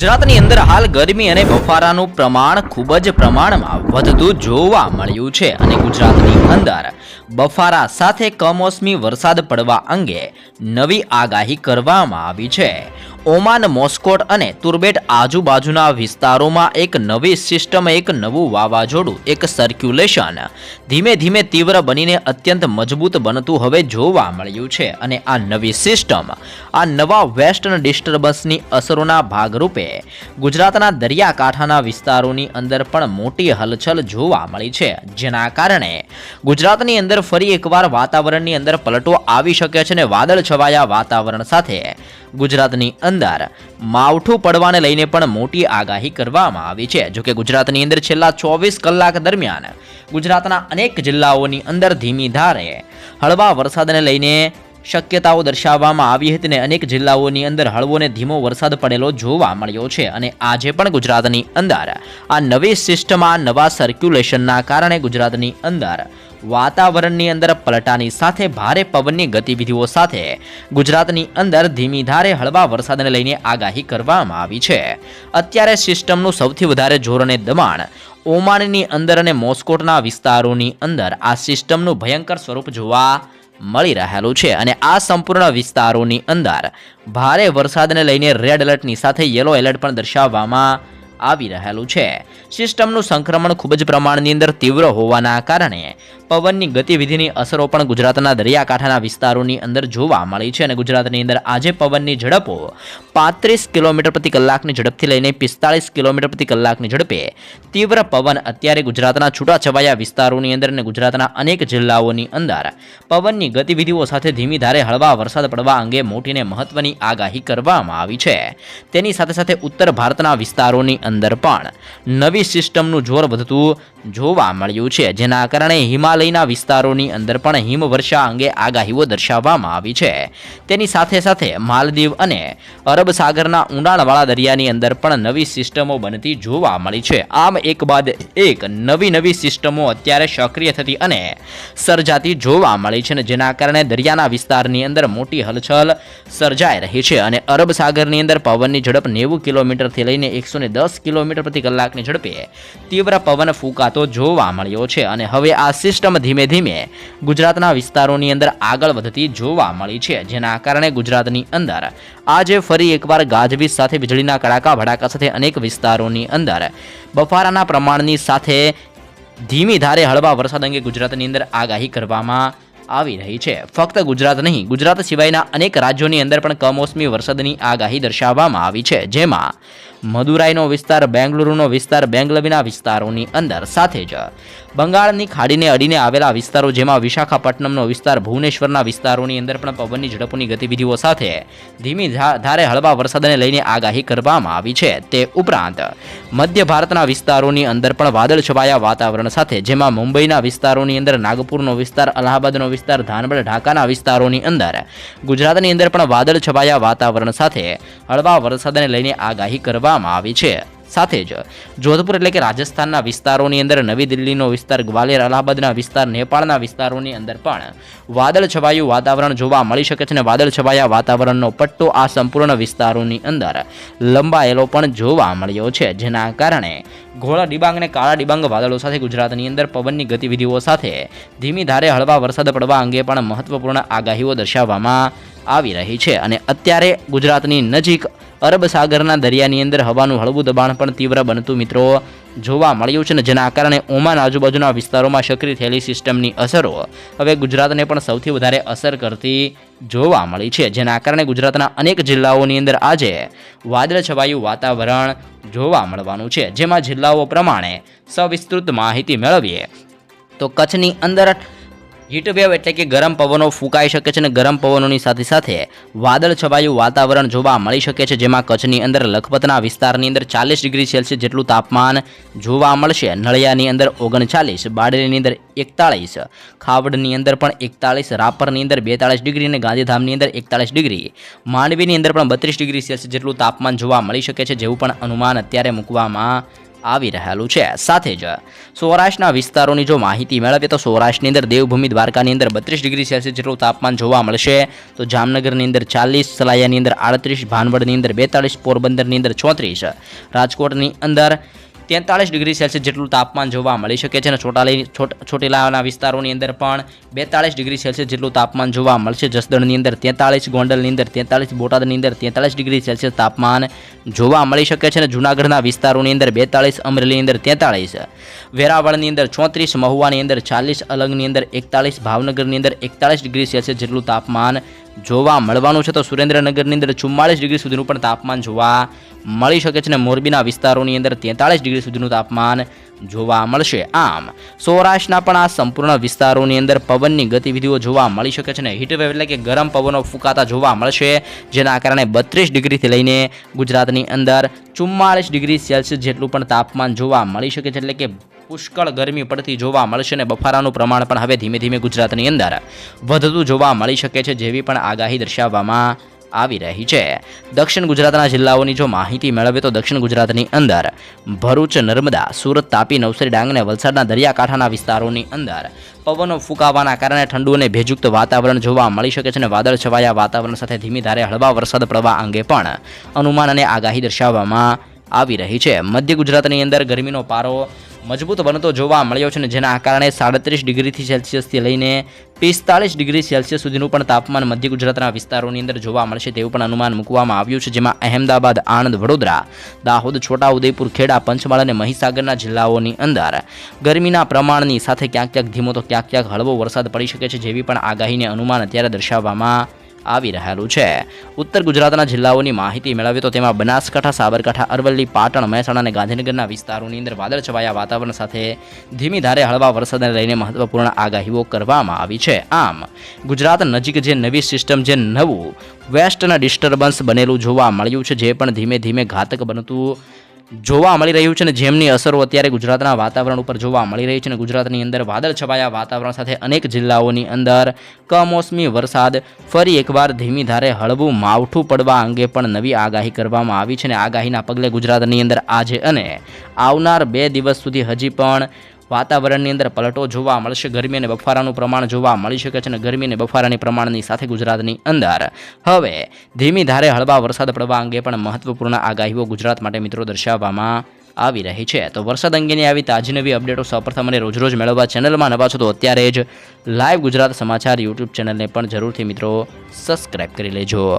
ગુજરાતની અંદર હાલ ગરમી અને બફારાનું પ્રમાણ ખૂબ જ પ્રમાણમાં વધતું જોવા મળ્યું છે અને ગુજરાતની અંદર બફારા સાથે કમોસમી વરસાદ પડવા અંગે નવી આગાહી કરવામાં આવી છે. ઓમાન, મોસ્કોટ અને તુર્બેટ આજુબાજુના વિસ્તારોમાં એક નવી સિસ્ટમ, એક નવું વાવાઝોડું, એક સર્ક્યુલેશન ધીમે ધીમે તીવ્ર બનીને અત્યંત મજબૂત બનતું હવે જોવા મળ્યું છે. અને આ નવી સિસ્ટમ, આ નવા વેસ્ટર્ન ડિસ્ટર્બન્સની અસરોના ભાગરૂપે ગુજરાતના દરિયાકાંઠાના વિસ્તારોની અંદર પણ મોટી હલચલ જોવા મળી છે. જેના કારણે ગુજરાતની અંદર ફરી એકવાર વાતાવરણની અંદર પલટો આવી શકે છે અને વાદળ છવાયા વાતાવરણ સાથે ગુજરાતની અંદર માવઠું પડવાને લઈને પણ મોટી આગાહી કરવામાં આવી છે. જોકે ગુજરાતની અંદર છેલ્લા ચોવીસ કલાક દરમિયાન ગુજરાતના અનેક જિલ્લાઓની અંદર ધીમી ધારે હળવા વરસાદને લઈને શક્યતાઓ દર્શાવવામાં આવી હતી અને અનેક જિલ્લાઓની અંદર હળવો ને ધીમો વરસાદ પડેલો જોવા મળ્યો છે. અને આજે પણ ગુજરાતની અંદર આ નવી સિસ્ટમમાં નવા સર્ક્યુલેશનના કારણે ગુજરાતની અંદર વાતાવરણની અંદર પલટાની સાથે ભારે પવનની ગતિવિધિઓ સાથે ગુજરાતની અંદર ધીમી ધારે હળવા વરસાદને લઈને આગાહી કરવામાં આવી છે. અત્યારે સિસ્ટમનું સૌથી વધારે જોર અને દબાણ ઓમાનની અંદર અને મોસ્કોટના વિસ્તારોની અંદર આ સિસ્ટમનું ભયંકર સ્વરૂપ જોવા મળી રહેલું છે અને આ સંપૂર્ણ વિસ્તારોની અંદર ભારે વરસાદને લઈને રેડ એલર્ટની સાથે યલો એલર્ટ પણ દર્શાવવામાં આવી રહેલું છે. સિસ્ટમનું સંક્રમણ ખૂબ જ પ્રમાણની અંદર તીવ્ર હોવાના કારણે પવનની ગતિવિધિની અસરો પણ ગુજરાતના દરિયાકાંઠાના વિસ્તારોની અંદર જોવા મળી છે અને ગુજરાતની અંદર આજે પવનની ઝડપો પાંત્રીસ કિલોમીટર પ્રતિ કલાકની ઝડપથી લઈને પિસ્તાળીસ કિલોમીટર પ્રતિ કલાકની ઝડપે તીવ્ર પવન અત્યારે ગુજરાતના છૂટાછવાયા વિસ્તારોની અંદર અને ગુજરાતના અનેક જિલ્લાઓની અંદર. પવનની ગતિવિધિઓ સાથે ધીમી ધારે હળવા વરસાદ પડવા અંગે મોટીને મહત્વની આગાહી કરવામાં આવી છે. તેની સાથે સાથે ઉત્તર ભારતના વિસ્તારોની અંદર પણ નવી સિસ્ટમનું જોર વધતું જોવા મળ્યું છે. જેના કારણે હિમાલયના વિસ્તારોની અંદર પણ હિમવર્ષા અંગે આગાહીઓ દર્શાવવામાં આવી છે. તેની સાથે સાથે માલદીવ અને અરબ સાગરના ઊંડાણવાળા દરિયાની અંદર પણ નવી સિસ્ટમો બનતી જોવા મળી છે. આમ એક બાદ એક નવી નવી સિસ્ટમો અત્યારે સક્રિય થતી અને સર્જાતી જોવા મળી છે જેના કારણે દરિયાના વિસ્તારની અંદર મોટી હલચલ સર્જાઈ રહી છે અને અરબ સાગરની અંદર પવનની ઝડપ નેવું કિલોમીટરથી લઈને એકસો દસ કિલોમીટર પ્રતિ કલાકની ઝડપે તીવ્ર પવન ફૂંકાતો જોવા મળ્યો છે. અને હવે આ સિસ્ટમ ધીમે ધીમે ગુજરાતના વિસ્તારોની અંદર આગળ વધતી જોવા મળી છે. જેના કારણે ગુજરાતની અંદર આજે ફરી એકવાર ગાજવીજ સાથે વીજળીના કડાકા ભડાકા સાથે અનેક વિસ્તારોની અંદર બફારાના પ્રમાણની સાથે ધીમી ધારે હળવા વરસાદ અંગે ગુજરાતની અંદર આગાહી કરવામાં આવી રહી છે. ફક્ત ગુજરાત નહીં, ગુજરાત સિવાયના અનેક રાજ્યોની અંદર પણ કમોસમી વરસાદની આગાહી દર્શાવવામાં આવી છે. જેમાં મદુરાઈનો વિસ્તાર, બેંગલુરુનો વિસ્તાર બેંગલવીના વિસ્તારોની અંદર. સાથે જ બંગાળની ખાડીને અડીને આવેલા વિસ્તારો જેમાં વિશાખાપટ્ટનમનો વિસ્તાર, ભુવનેશ્વરના વિસ્તારોની અંદર પણ પવનની ઝડપની ગતિવિધિઓ સાથે ધીમી ધારે હળવા વરસાદને લઈને આગાહી કરવામાં આવી છે. તે ઉપરાંત મધ્ય ભારતના વિસ્તારોની અંદર પણ વાદળ છવાયા વાતાવરણ સાથે, જેમાં મુંબઈના વિસ્તારોની અંદર, નાગપુરનો વિસ્તાર, અલ્હાબાદનો વિસ્તાર ધાનબડ ઢાકાના વિસ્તારોની અંદર ગુજરાતની અંદર પણ વાદળ છવાયા વાતાવરણ સાથે હળવા વરસાદને લઈને આગાહી કરવામાં આવી છે. સાથે જ જોધપુર એટલે કે રાજસ્થાનના વિસ્તારોની અંદર નવી દિલ્હીનો વિસ્તાર, ગ્વાલિયર, અલ્હાબાદના વિસ્તાર, નેપાળના વિસ્તારોની અંદર પણ વાદળ છવાયું વાતાવરણ જોવા મળી શકે છે અને વાદળ છવાયા વાતાવરણનો પટ્ટો આ સંપૂર્ણ વિસ્તારોની અંદર લંબાયેલો પણ જોવા મળ્યો છે. જેના કારણે ઘોળા ડિબાંગ અને કાળા ડિબાંગ વાદળો સાથે ગુજરાતની અંદર પવનની ગતિવિધિઓ સાથે ધીમી ધારે હળવા વરસાદ પડવા અંગે પણ મહત્વપૂર્ણ આગાહીઓ દર્શાવવામાં આવી રહી છે. અને અત્યારે ગુજરાતની નજીક અરબ સાગરના દરિયાની અંદર હવાનું હળવું દબાણ પણ તીવ્ર બનતું મિત્રો. જોવા મળ્યું છે ને જેના કારણે ઓમાન આજુબાજુના વિસ્તારોમાં સક્રિય થયેલી સિસ્ટમની અસરો હવે ગુજરાતને પણ સૌથી વધારે અસર કરતી જોવા મળી છે. જેના કારણે ગુજરાતના અનેક જિલ્લાઓની અંદર આજે વાદળ છવાયું વાતાવરણ જોવા મળવાનું છે. જેમાં જિલ્લાઓ પ્રમાણે સવિસ્તૃત માહિતી મેળવીએ તો કચ્છની અંદર હીટવેવ એટલે કે ગરમ પવનો ફૂંકાઈ શકે છે અને ગરમ પવનોની સાથે સાથે વાદળ છવાયું વાતાવરણ જોવા મળી શકે છે, જેમાં કચ્છની અંદર લખપતના વિસ્તારની અંદર ચાલીસ ડિગ્રી સેલ્સિયસ જેટલું તાપમાન જોવા મળશે. નળિયાની અંદર ઓગણચાલીસ, બારડોલીની અંદર એકતાળીસ, ખાવડની અંદર પણ એકતાળીસ, રાપરની અંદર બેતાળીસ ડિગ્રી અને ગાંધીધામની અંદર એકતાળીસ ડિગ્રી. માંડવીની અંદર પણ બત્રીસ ડિગ્રી સેલ્સિયસ જેટલું તાપમાન જોવા મળી શકે છે, જેવું પણ અનુમાન અત્યારે મૂકવામાં આવી રહેલું છે. સાથે જ સૌરાષ્ટ્રના વિસ્તારોની જો માહિતી મેળવીએ તો સૌરાષ્ટ્રની અંદર દેવભૂમિ દ્વારકાની અંદર બત્રીસ ડિગ્રી સેલ્સિયસ જેટલું તાપમાન જોવા મળશે. તો જામનગરની અંદર ચાલીસ, સલાયાની અંદર આડત્રીસ, ભાનવડની અંદર બેતાળીસ, પોરબંદરની અંદર ચોત્રીસ, રાજકોટની અંદર તેતાળીસ ડિગ્રી સેલ્સિયસ જેટલું તાપમાન જોવા મળી શકે છે અને ચોટાલી ચોટીલાના વિસ્તારોની અંદર પણ બેતાળીસ ડિગ્રી સેલ્સિયસ જેટલું તાપમાન જોવા મળશે. જસદણની અંદર તેતાળીસ, ગોંડલની અંદર તેતાળીસ, બોટાદની અંદર તેતાળીસ ડિગ્રી સેલ્સિયસ તાપમાન જોવા મળી શકે છે અને જૂનાગઢના વિસ્તારોની અંદર બેતાળીસ, અમરેલીની અંદર તેતાળીસ, વેરાવળની અંદર ચોત્રીસ, મહુવાની અંદર ચાલીસ, અલંગની અંદર એકતાળીસ, ભાવનગરની અંદર એકતાળીસ ડિગ્રી સેલ્સિયસ જેટલું તાપમાન જોવા મળવાનું છે તો સુરેન્દ્રનગરની અંદર ચુમ્માળીસ ડિગ્રી સુધીનું પણ તાપમાન જોવા મળી શકે છે અને મોરબીના વિસ્તારોની અંદર તેતાળીસ ડિગ્રી સુધીનું તાપમાન જોવા મળશે. આમ, સૌરાષ્ટ્રના પણ આ સંપૂર્ણ વિસ્તારોની અંદર પવનની ગતિવિધિઓ જોવા મળી શકે છે અને હીટવેવ એટલે કે ગરમ પવનો ફૂંકાતા જોવા મળશે, જેના કારણે બત્રીસ ડિગ્રીથી લઈને ગુજરાતની અંદર ચુમ્માળીસ ડિગ્રી સેલ્સિયસ જેટલું પણ તાપમાન જોવા મળી શકે છે, એટલે કે પુષ્કળ ગરમી પડતી જોવા મળશે અને બફારાનું પ્રમાણ પણ હવે ધીમે ધીમે ગુજરાતની અંદર વધતું જોવા મળી શકે છે, જેવી પણ આગાહી દર્શાવવામાં આવી રહી છે. દક્ષિણ ગુજરાતના જિલ્લાઓની જો માહિતી મેળવીએ તો દક્ષિણ ગુજરાતની અંદર ભરૂચ, નર્મદા, સુરત, તાપી, નવસારી, ડાંગ અને વલસાડના દરિયાકાંઠાના વિસ્તારોની અંદર પવનો ફૂંકાવાના કારણે ઠંડુ અને ભેજયુક્ત વાતાવરણ જોવા મળી શકે છે અને વાદળ છવાયા વાતાવરણ સાથે ધીમી ધારે હળવા વરસાદ પડવા અંગે પણ અનુમાન અને આગાહી દર્શાવવામાં આવી રહી છે. મધ્ય ગુજરાતની અંદર ગરમીનો પારો મજબૂત બનતો જોવા મળ્યો છે અને જેના કારણે સાડત્રીસ ડિગ્રીથી સેલ્સિયસથી લઈને પિસ્તાળીસ ડિગ્રી સેલ્સિયસ સુધીનું પણ તાપમાન મધ્ય ગુજરાતના વિસ્તારોની અંદર જોવા મળશે તેવું પણ અનુમાન મૂકવામાં આવ્યું છે, જેમાં અહેમદાબાદ, આણંદ, વડોદરા, દાહોદ, છોટાઉદેપુર, ખેડા, પંચમહાલ અને મહીસાગરના જિલ્લાઓની અંદર ગરમીના પ્રમાણની સાથે ક્યાંક ક્યાંક ધીમો તો ક્યાંક ક્યાંક હળવો વરસાદ પડી શકે છે જેવી પણ આગાહીને અનુમાન અત્યારે દર્શાવવામાં આવી રહેલું છે. ઉત્તર ગુજરાતના જિલ્લાઓની માહિતી મેળવીએ તો તેમાં બનાસકાંઠા, સાબરકાંઠા, અરવલ્લી, પાટણ, મહેસાણા અને ગાંધીનગરના વિસ્તારોની અંદર વાદળછવાયા વાતાવરણ સાથે ધીમી ધારે હળવા વરસાદને લઈને મહત્વપૂર્ણ આગાહીઓ કરવામાં આવી છે. આમ, ગુજરાત નજીક જે નવી સિસ્ટમ જે નવું વેસ્ટના ડિસ્ટર્બન્સ બનેલું જોવા મળ્યું છે, જે પણ ધીમે ધીમે ઘાતક બનતું જોવા મળી રહ્યું છે અને જેમની અસરો અત્યારે ગુજરાતના વાતાવરણ ઉપર જોવા મળી રહી છે અને ગુજરાતની અંદર વાદળ છવાયા વાતાવરણ સાથે અનેક જિલ્લાઓની અંદર કમોસમી વરસાદ ફરી એકવાર ધીમી ધારે હળવું માવઠું પડવા અંગે પણ નવી આગાહી કરવામાં આવી છે અને આગાહીના પગલે ગુજરાતની અંદર આજે અને આવનાર બે દિવસ સુધી હજી પણ વાતાવરણની અંદર પલટો જોવા મળશે. ગરમી અને બફારાનું પ્રમાણ જોવા મળી શકે છે અને ગરમી અને બફારાની પ્રમાણની સાથે ગુજરાતની અંદર. હવે, ધીમી ધારે હળવા વરસાદ પડવા અંગે પણ મહત્વપૂર્ણ આગાહીઓ ગુજરાત માટે મિત્રો દર્શાવવામાં આવી રહી છે. તો વરસાદ અંગેની આવી તાજી નવી અપડેટો સૌપ્રથમ અને રોજ રોજ મેળવવા ચેનલમાં નવા છો તો અત્યારે જ લાઈવ ગુજરાત સમાચાર યુટ્યુબ ચેનલને પણ જરૂરથી મિત્રો સબસ્ક્રાઈબ કરી લેજો.